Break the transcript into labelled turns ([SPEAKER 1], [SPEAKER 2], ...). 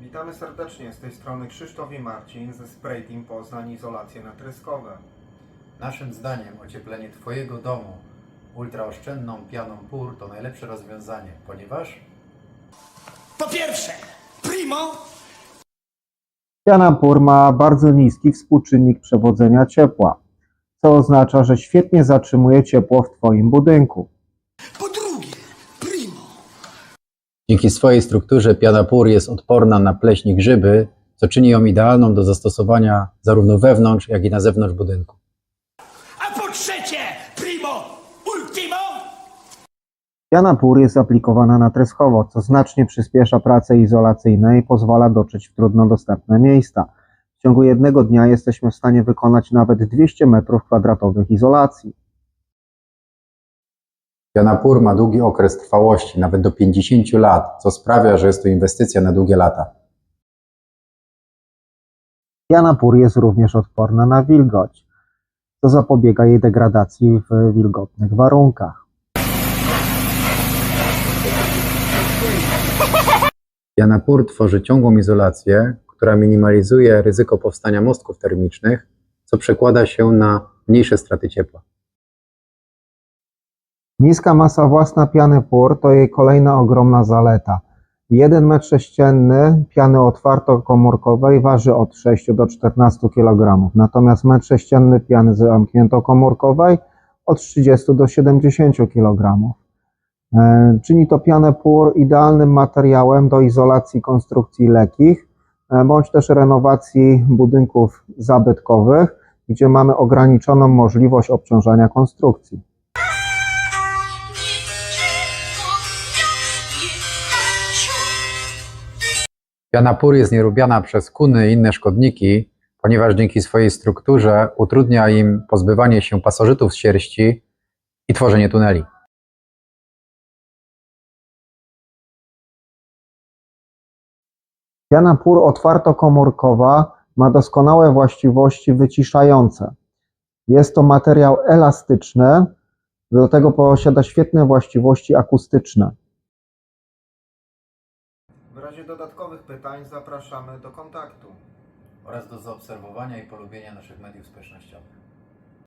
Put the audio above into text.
[SPEAKER 1] Witamy serdecznie, z tej strony Krzysztof i Marcin ze Spray Team Poznań Izolacje natryskowe.
[SPEAKER 2] Naszym zdaniem ocieplenie Twojego domu ultraoszczędną pianą PUR to najlepsze rozwiązanie, ponieważ
[SPEAKER 3] Po pierwsze, primo,
[SPEAKER 4] Piana PUR ma bardzo niski współczynnik przewodzenia ciepła, co oznacza, że świetnie zatrzymuje ciepło w Twoim budynku.
[SPEAKER 3] po drugie, primo,
[SPEAKER 2] dzięki swojej strukturze piana PUR jest odporna na pleśń i grzyby, co czyni ją idealną do zastosowania zarówno wewnątrz, jak i na zewnątrz budynku.
[SPEAKER 3] a po trzecie, primo, ultimo,
[SPEAKER 4] Piana PUR jest aplikowana natryskowo, co znacznie przyspiesza prace izolacyjne i pozwala dotrzeć w trudno dostępne miejsca. W ciągu jednego dnia jesteśmy w stanie wykonać nawet 200 m2 izolacji.
[SPEAKER 2] Piana PUR ma długi okres trwałości, nawet do 50 lat, co sprawia, że jest to inwestycja na długie lata.
[SPEAKER 4] Piana PUR jest również odporna na wilgoć, co zapobiega jej degradacji w wilgotnych warunkach.
[SPEAKER 2] Piana PUR tworzy ciągłą izolację, która minimalizuje ryzyko powstania mostków termicznych, co przekłada się na mniejsze straty ciepła.
[SPEAKER 4] Niska masa własna piany PUR to jej kolejna ogromna zaleta. 1 metr sześcienny piany otwartokomórkowej waży od 6 do 14 kg, natomiast metr sześcienny piany zamkniętokomórkowej od 30 do 70 kg. E, Czyni to pianę PUR idealnym materiałem do izolacji konstrukcji lekkich, e, bądź też renowacji budynków zabytkowych, gdzie mamy ograniczoną możliwość obciążania konstrukcji.
[SPEAKER 2] Piana PUR jest nielubiana przez kuny i inne szkodniki, ponieważ dzięki swojej strukturze utrudnia im pozbywanie się pasożytów z sierści i tworzenie tuneli.
[SPEAKER 4] Piana PUR otwartokomórkowa ma doskonałe właściwości wyciszające. Jest to materiał elastyczny, do tego posiada świetne właściwości akustyczne.
[SPEAKER 1] Razie dodatkowych pytań zapraszamy do kontaktu.
[SPEAKER 2] Oraz do zaobserwowania i polubienia naszych mediów społecznościowych.